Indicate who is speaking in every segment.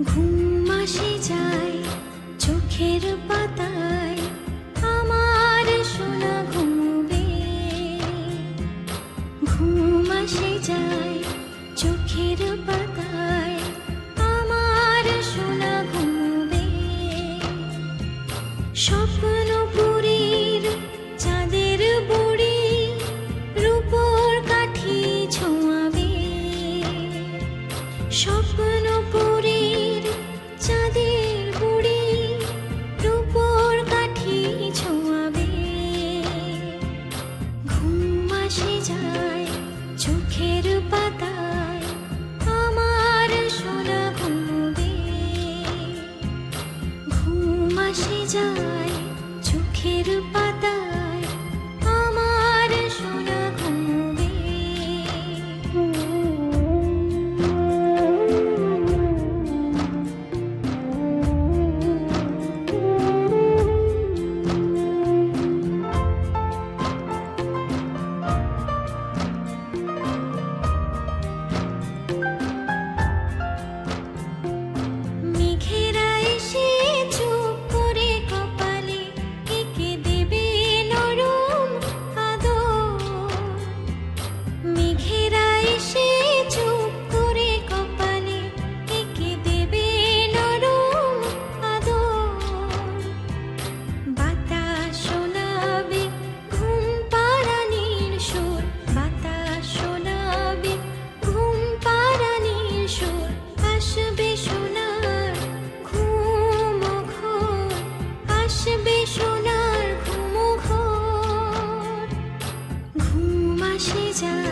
Speaker 1: ঘুম যায় চোখের পাতায় ঘুম যায় চোখের পাতায় স্বপ্ন ভাসে যায় চোখের পা 家。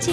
Speaker 1: Chỉ